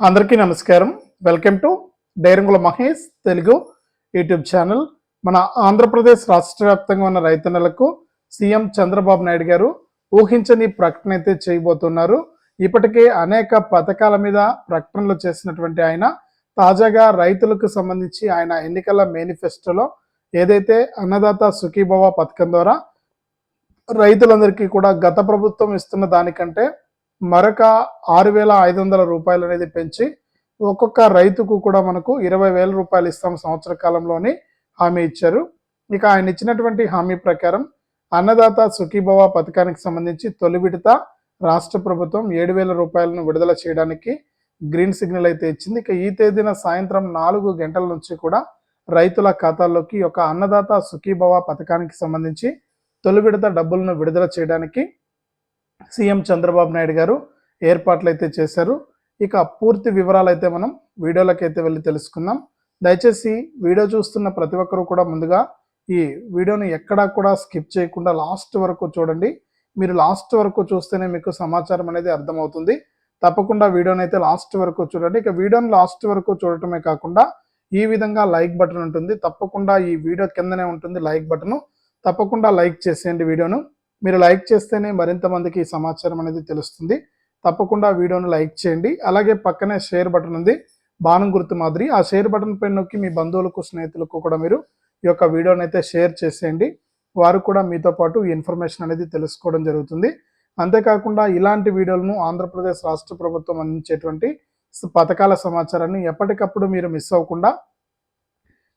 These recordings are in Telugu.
అందరికీ నమస్కారం. వెల్కమ్ టు డైరంగుల మహేష్ తెలుగు యూట్యూబ్ ఛానల్. మన ఆంధ్రప్రదేశ్ రాష్ట్ర వ్యాప్తంగా ఉన్న రైతన్నలకు సీఎం చంద్రబాబు నాయుడు గారు ఊహించని ప్రకటన అయితే చేయబోతున్నారు. ఇప్పటికే అనేక పథకాల మీద ప్రకటనలు చేసినటువంటి ఆయన తాజాగా రైతులకు సంబంధించి ఆయన ఎన్నికల మేనిఫెస్టోలో ఏదైతే అన్నదాత సుఖీభవ పథకం ద్వారా రైతులందరికీ కూడా గత ప్రభుత్వం ఇస్తున్న దానికంటే మరొక ఆరు వేల ఐదు వందల రూపాయలు అనేది పెంచి ఒక్కొక్క రైతుకు కూడా మనకు ఇరవై వేల రూపాయలు ఇస్తాం సంవత్సర కాలంలోని హామీ ఇచ్చారు. ఇక ఆయన ఇచ్చినటువంటి హామీ ప్రకారం అన్నదాత సుఖీభవ పథకానికి సంబంధించి తొలి విడత రాష్ట్ర ప్రభుత్వం ఏడు వేల రూపాయలను విడుదల చేయడానికి గ్రీన్ సిగ్నల్ అయితే ఇచ్చింది. ఇక ఈ తేదీన సాయంత్రం నాలుగు గంటల నుంచి కూడా రైతుల ఖాతాల్లోకి ఒక అన్నదాత సుఖీభవ పథకానికి సంబంధించి తొలి విడత డబ్బులను విడుదల చేయడానికి సీఎం చంద్రబాబు నాయుడు గారు ఏర్పాట్లు అయితే చేశారు. ఇక పూర్తి వివరాలు అయితే మనం వీడియోలోకి అయితే వెళ్ళి తెలుసుకుందాం. దయచేసి వీడియో చూస్తున్న ప్రతి ఒక్కరూ కూడా ముందుగా ఈ వీడియోని ఎక్కడా కూడా స్కిప్ చేయకుండా లాస్ట్ వరకు చూడండి. మీరు లాస్ట్ వరకు చూస్తేనే మీకు సమాచారం అనేది అర్థమవుతుంది. తప్పకుండా వీడియోని అయితే లాస్ట్ వరకు చూడండి. ఇక వీడియోని లాస్ట్ వరకు చూడటమే కాకుండా ఈ విధంగా లైక్ బటన్ ఉంటుంది. తప్పకుండా ఈ వీడియో కిందనే ఉంటుంది లైక్ బటను. తప్పకుండా లైక్ చేసేయండి వీడియోను. మీరు లైక్ చేస్తేనే మరింత మందికి ఈ సమాచారం అనేది తెలుస్తుంది. తప్పకుండా వీడియోను లైక్ చేయండి. అలాగే పక్కనే షేర్ బటన్ ఉంది. బాణం గుర్తు మాదిరి. ఆ షేర్ బటన్ పైన నొక్కి మీ బంధువులకు స్నేహితులకు కూడా మీరు ఈ యొక్క వీడియోని అయితే షేర్ చేసేయండి. వారు కూడా మీతో పాటు ఈ ఇన్ఫర్మేషన్ అనేది తెలుసుకోవడం జరుగుతుంది. అంతేకాకుండా ఇలాంటి వీడియోలను ఆంధ్రప్రదేశ్ రాష్ట్ర ప్రభుత్వం అందించేటువంటి పథకాల సమాచారాన్ని ఎప్పటికప్పుడు మీరు మిస్ అవ్వకుండా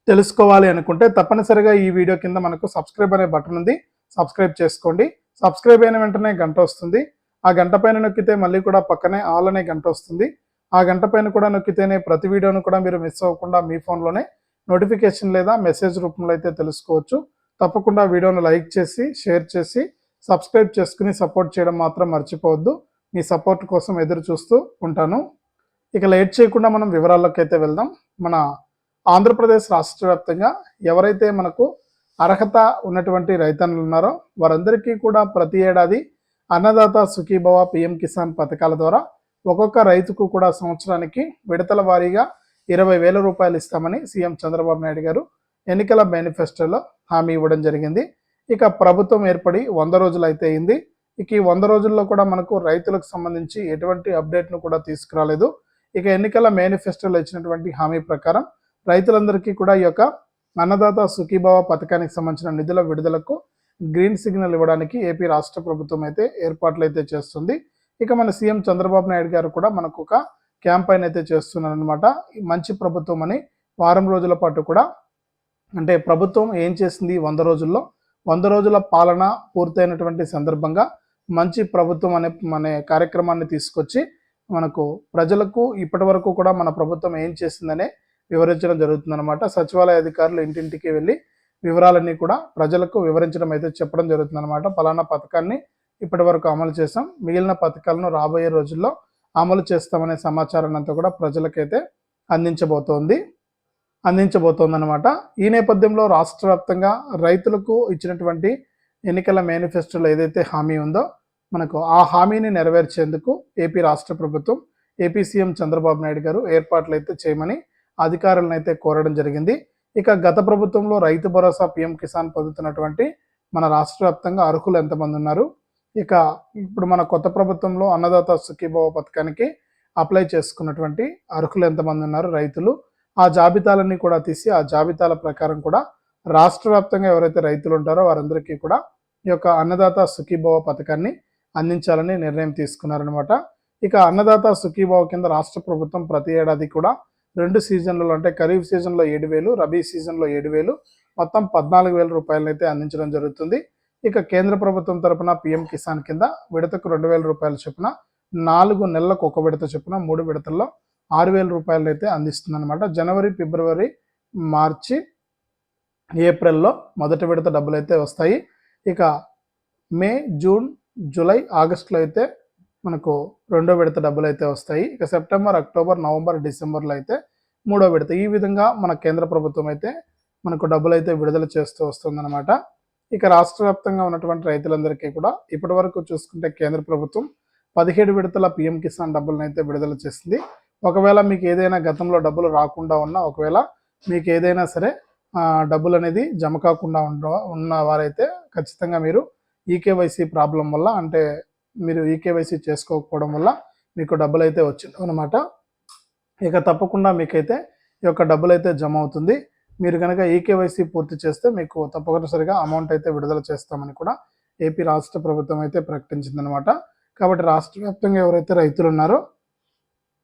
తెలుసుకోవాలి అనుకుంటే తప్పనిసరిగా ఈ వీడియో కింద మనకు సబ్స్క్రైబ్ అనే బటన్ ఉంది. సబ్స్క్రైబ్ చేసుకోండి. సబ్స్క్రైబ్ అయిన వెంటనే గంట వస్తుంది. ఆ గంట పైన నొక్కితే మళ్ళీ కూడా పక్కనే ఆల్ అనే గంట వస్తుంది. ఆ గంట పైన కూడా నొక్కితేనే ప్రతి వీడియోను కూడా మీరు మిస్ అవ్వకుండా మీ ఫోన్లోనే నోటిఫికేషన్ లేదా మెసేజ్ రూపంలో అయితే తెలుసుకోవచ్చు. తప్పకుండా వీడియోను లైక్ చేసి షేర్ చేసి సబ్స్క్రైబ్ చేసుకుని సపోర్ట్ చేయడం మాత్రం మర్చిపోవద్దు. మీ సపోర్ట్ కోసం ఎదురు చూస్తూ ఉంటాను. ఇక లేట్ చేయకుండా మనం వివరాల్లోకి అయితే వెళ్దాం. మన ఆంధ్రప్రదేశ్ రాష్ట్ర వ్యాప్తంగా ఎవరైతే మనకు అర్హత ఉన్నటువంటి రైతన్నులు ఉన్నారో వారందరికీ కూడా ప్రతి ఏడాది అన్నదాత సుఖీభవ పిఎం కిసాన్ పథకాల ద్వారా ఒక్కొక్క రైతుకు కూడా సంవత్సరానికి విడతల వారీగా ఇరవై వేల రూపాయలు ఇస్తామని సీఎం చంద్రబాబు నాయుడు గారు ఎన్నికల మేనిఫెస్టోలో హామీ ఇవ్వడం జరిగింది. ఇక ప్రభుత్వం ఏర్పడి వంద రోజులు అయితే అయింది. ఇక ఈ వంద రోజుల్లో కూడా మనకు రైతులకు సంబంధించి ఎటువంటి అప్డేట్ను కూడా తీసుకురాలేదు. ఇక ఎన్నికల మేనిఫెస్టోలో ఇచ్చినటువంటి హామీ ప్రకారం రైతులందరికీ కూడా ఈ యొక్క అన్నదాత సుఖీభావ పథకానికి సంబంధించిన నిధుల విడుదలకు గ్రీన్ సిగ్నల్ ఇవ్వడానికి ఏపీ రాష్ట్ర ప్రభుత్వం అయితే ఏర్పాట్లు అయితే చేస్తుంది. ఇక మన సీఎం చంద్రబాబు నాయుడు గారు కూడా మనకు ఒక క్యాంపైన్ అయితే చేస్తున్నారు అనమాట మంచి ప్రభుత్వం అని వారం రోజుల పాటు కూడా అంటే ప్రభుత్వం ఏం చేసింది వంద రోజుల్లో? వంద రోజుల పాలన పూర్తయినటువంటి సందర్భంగా మంచి ప్రభుత్వం అనే అనే కార్యక్రమాన్ని తీసుకొచ్చి మనకు ప్రజలకు ఇప్పటి వరకు కూడా మన ప్రభుత్వం ఏం చేసిందనే వివరించడం జరుగుతుందన్నమాట. సచివాలయ అధికారులు ఇంటింటికి వెళ్ళి వివరాలన్నీ కూడా ప్రజలకు వివరించడం అయితే చెప్పడం జరుగుతుందన్నమాట. పలానా పథకాన్ని ఇప్పటి వరకు అమలు చేసాం మిగిలిన పథకాలను రాబోయే రోజుల్లో అమలు చేస్తామనే సమాచారాన్ని అంతా కూడా ప్రజలకైతే అందించబోతోంది. అందించబోతోంది అనమాట ఈ నేపథ్యంలో రాష్ట్ర వ్యాప్తంగా రైతులకు ఇచ్చినటువంటి ఎన్నికల మేనిఫెస్టోలో ఏదైతే హామీ ఉందో మనకు ఆ హామీని నెరవేర్చేందుకు ఏపీ రాష్ట్ర ప్రభుత్వం ఏపీ సీఎం చంద్రబాబు నాయుడు గారు ఏర్పాట్లు అయితే చేయమని అధికారులను అయితే కోరడం జరిగింది. ఇక గత ప్రభుత్వంలో రైతు భరోసా పిఎం కిసాన్ పొందుతున్నటువంటి మన రాష్ట్ర వ్యాప్తంగా అర్హులు ఎంతమంది ఉన్నారు? ఇక ఇప్పుడు మన కొత్త ప్రభుత్వంలో అన్నదాత సుఖీభావ పథకానికి అప్లై చేసుకున్నటువంటి అర్హులు ఎంతమంది ఉన్నారు రైతులు? ఆ జాబితాలన్నీ కూడా తీసి ఆ జాబితాల ప్రకారం కూడా రాష్ట్ర వ్యాప్తంగా ఎవరైతే రైతులు ఉంటారో వారందరికీ కూడా ఈ యొక్క అన్నదాత సుఖీభావ పథకాన్ని అందించాలని నిర్ణయం తీసుకున్నారనమాట ఇక అన్నదాత సుఖీభావ కింద రాష్ట్ర ప్రభుత్వం ప్రతి ఏడాది కూడా రెండు సీజన్లలో అంటే ఖరీఫ్ సీజన్లో ఏడు వేలు రబీ సీజన్లో ఏడు వేలు మొత్తం పద్నాలుగు వేల రూపాయలనైతే అందించడం జరుగుతుంది. ఇక కేంద్ర ప్రభుత్వం తరపున పిఎం కిసాన్ కింద విడతకు రెండు వేల రూపాయల చొప్పున నాలుగు నెలలకు ఒక విడత చొప్పున మూడు విడతల్లో ఆరు వేల రూపాయలనైతే అందిస్తుందన్నమాట. జనవరి ఫిబ్రవరి మార్చి ఏప్రిల్లో మొదటి విడత డబ్బులు అయితే వస్తాయి. ఇక మే జూన్ జూలై ఆగస్టులో అయితే మనకు రెండో విడత డబ్బులు అయితే వస్తాయి. ఇక సెప్టెంబర్ అక్టోబర్ నవంబర్ డిసెంబర్లో అయితే మూడో విడత. ఈ విధంగా మన కేంద్ర ప్రభుత్వం అయితే మనకు డబ్బులు అయితే విడుదల చేస్తూ వస్తుందన్నమాట. ఇక రాష్ట్ర వ్యాప్తంగా ఉన్నటువంటి రైతులందరికీ కూడా ఇప్పటి వరకు చూసుకుంటే కేంద్ర ప్రభుత్వం పదిహేడు విడతల పిఎం కిసాన్ డబ్బులను అయితే విడుదల చేసింది. ఒకవేళ మీకు ఏదైనా గతంలో డబ్బులు రాకుండా ఉన్నా ఒకవేళ మీకు ఏదైనా సరే డబ్బులు అనేది జమ కాకుండా ఉండ ఉన్న వారైతే ఖచ్చితంగా మీరు ఈకేవైసీ ప్రాబ్లం వల్ల అంటే మీరు ఈకేవైసీ చేసుకోకపోవడం వల్ల మీకు డబ్బులు అయితే వచ్చింది అనమాట ఇక తప్పకుండా మీకైతే ఈ యొక్క డబ్బులు అయితే జమ అవుతుంది. మీరు కనుక ఈకేవైసీ పూర్తి చేస్తే మీకు తప్పనిసరిగా అమౌంట్ అయితే విడుదల చేస్తామని కూడా ఏపీ రాష్ట్ర ప్రభుత్వం అయితే ప్రకటించిందనమాట కాబట్టి రాష్ట్ర వ్యాప్తంగా ఎవరైతే రైతులు ఉన్నారో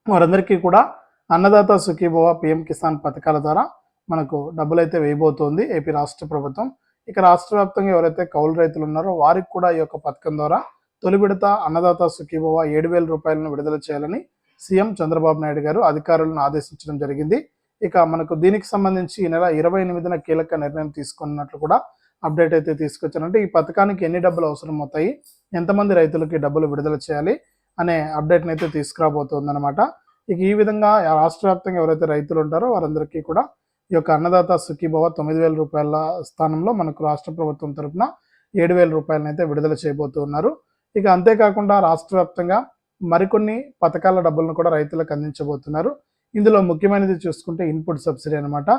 వారందరికీ కూడా అన్నదాత సుఖీభవ పిఎం కిసాన్ పథకాల ద్వారా మనకు డబ్బులు అయితే వేయబోతోంది ఏపీ రాష్ట్ర ప్రభుత్వం. ఇక రాష్ట్ర వ్యాప్తంగా ఎవరైతే కౌలు రైతులు ఉన్నారో వారికి కూడా ఈ యొక్క పథకం ద్వారా తొలి విడత అన్నదాత సుఖీభవ ఏడు వేల రూపాయలను విడుదల చేయాలని సీఎం చంద్రబాబు నాయుడు గారు అధికారులను ఆదేశించడం జరిగింది. ఇక మనకు దీనికి సంబంధించి ఈ నెల ఇరవై ఎనిమిదిన కీలక నిర్ణయం తీసుకున్నట్లు కూడా అప్డేట్ అయితే తీసుకొచ్చారంటే ఈ పథకానికి ఎన్ని డబ్బులు అవసరం అవుతాయి ఎంతమంది రైతులకి డబ్బులు విడుదల చేయాలి? అనే అప్డేట్ని అయితే తీసుకురాబోతుందన్నమాట. ఇక ఈ విధంగా రాష్ట్ర వ్యాప్తంగా ఎవరైతే రైతులు ఉంటారో వారందరికీ కూడా ఈ యొక్క అన్నదాత సుఖీభవ తొమ్మిది వేల రూపాయల స్థానంలో మనకు రాష్ట్ర ప్రభుత్వం తరపున ఏడు వేల రూపాయలను అయితే విడుదల చేయబోతున్నారు. ఇక అంతేకాకుండా రాష్ట్ర వ్యాప్తంగా మరికొన్ని పథకాల డబ్బులను కూడా రైతులకు అందించబోతున్నారు. ఇందులో ముఖ్యమైనది చూసుకుంటే ఇన్పుట్ సబ్సిడీ అనమాట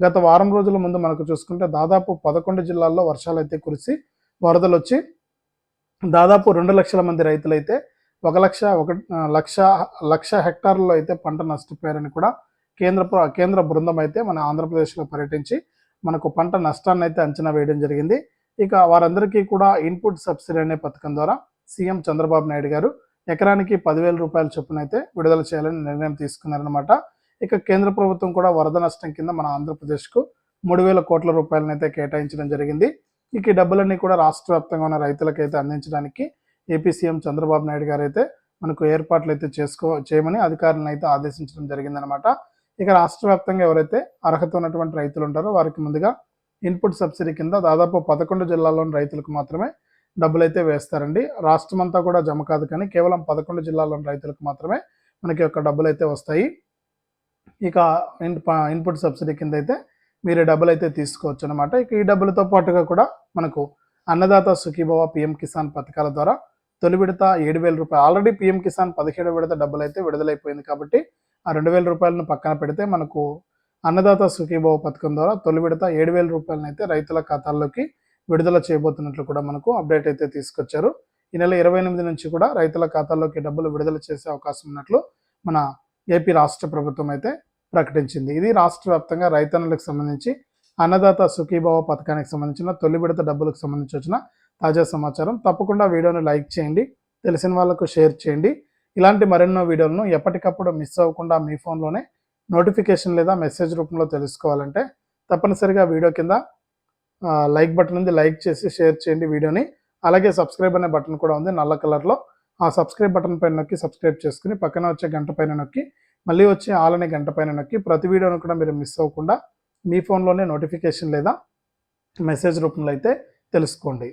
గత వారం రోజుల ముందు మనకు చూసుకుంటే దాదాపు పదకొండు జిల్లాల్లో వర్షాలు అయితే కురిసి వరదలు వచ్చి దాదాపు రెండు లక్షల మంది రైతులైతే ఒక లక్ష ఒక లక్ష లక్ష హెక్టార్లలో అయితే పంట నష్టపోయారని కూడా కేంద్ర కేంద్ర బృందం అయితే మన ఆంధ్రప్రదేశ్లో పర్యటించి మనకు పంట నష్టాన్ని అయితే అంచనా వేయడం జరిగింది. ఇక వారందరికీ కూడా ఇన్పుట్ సబ్సిడీ అనే పథకం ద్వారా సీఎం చంద్రబాబు నాయుడు గారు ఎకరానికి పదివేల రూపాయల చొప్పున అయితే విడుదల చేయాలని నిర్ణయం తీసుకున్నారనమాట ఇక కేంద్ర ప్రభుత్వం కూడా వరద నష్టం కింద మన ఆంధ్రప్రదేశ్కు మూడు వేల కోట్ల రూపాయలను అయితే కేటాయించడం జరిగింది. ఇక డబ్బులన్నీ కూడా రాష్ట్ర వ్యాప్తంగా ఉన్న రైతులకైతే అందించడానికి ఏపీ సీఎం చంద్రబాబు నాయుడు గారు అయితే మనకు ఏర్పాట్లు అయితే చేసుకో చేయమని అధికారులను అయితే ఆదేశించడం జరిగిందనమాట ఇక రాష్ట్ర వ్యాప్తంగా ఎవరైతే అర్హత ఉన్నటువంటి రైతులు ఉంటారో వారికి ముందుగా ఇన్పుట్ సబ్సిడీ కింద దాదాపు పదకొండు జిల్లాల్లోని రైతులకు మాత్రమే డబ్బులు అయితే వేస్తారండి. రాష్ట్రం అంతా కూడా జమ కాదు కానీ కేవలం పదకొండు జిల్లాలోని రైతులకు మాత్రమే మనకి యొక్క డబ్బులు అయితే వస్తాయి. ఇక ఇన్- ప- ఇన్పుట్ సబ్సిడీ కింద అయితే మీరు డబ్బులు అయితే తీసుకోవచ్చు అనమాట ఇక ఈ డబ్బులతో పాటుగా కూడా మనకు అన్నదాత సుఖీభవ పిఎం కిసాన్ పథకాల ద్వారా తొలి విడత ఏడు వేల రూపాయలు. ఆల్రెడీ పిఎం కిసాన్ పదిహేడు విడత డబ్బులు అయితే విడుదలైపోయింది కాబట్టి ఆ రెండు వేల రూపాయలను పక్కన పెడితే మనకు అన్నదాత సుఖీభవ పథకం ద్వారా తొలి విడత ఏడు వేల రూపాయలను అయితే రైతుల ఖాతాల్లోకి విడుదల చేయబోతున్నట్లు కూడా మనకు అప్డేట్ అయితే తీసుకొచ్చారు. ఈ నెల ఇరవై ఎనిమిది నుంచి కూడా రైతుల ఖాతాల్లోకి డబ్బులు విడుదల చేసే అవకాశం ఉన్నట్లు మన ఏపీ రాష్ట్ర ప్రభుత్వం అయితే ప్రకటించింది. ఇది రాష్ట్ర వ్యాప్తంగా రైతన్నులకు సంబంధించి అన్నదాత సుఖీభావ పథకానికి సంబంధించిన తొలి విడత డబ్బులకు సంబంధించి వచ్చిన తాజా సమాచారం. తప్పకుండా వీడియోని లైక్ చేయండి తెలిసిన వాళ్ళకు షేర్ చేయండి. ఇలాంటి మరెన్నో వీడియోలను ఎప్పటికప్పుడు మిస్ అవ్వకుండా మీ ఫోన్లోనే నోటిఫికేషన్ లేదా మెసేజ్ రూపంలో తెలుసుకోవాలంటే తప్పనిసరిగా వీడియో కింద లైక్ బటన్ ఉంది లైక్ చేసి షేర్ చేయండి వీడియోని. అలాగే సబ్స్క్రైబ్ అనే బటన్ కూడా ఉంది నల్ల కలర్లో. ఆ సబ్స్క్రైబ్ బటన్ పైన నొక్కి సబ్స్క్రైబ్ చేసుకుని పక్కన వచ్చే గంట పైన నొక్కి మళ్ళీ వచ్చే ఆల్ అనే గంట పైన నొక్కి ప్రతి వీడియోను కూడా మీరు మిస్ అవ్వకుండా మీ ఫోన్లోనే నోటిఫికేషన్ లేదా మెసేజ్ రూపంలో అయితే తెలుసుకోండి.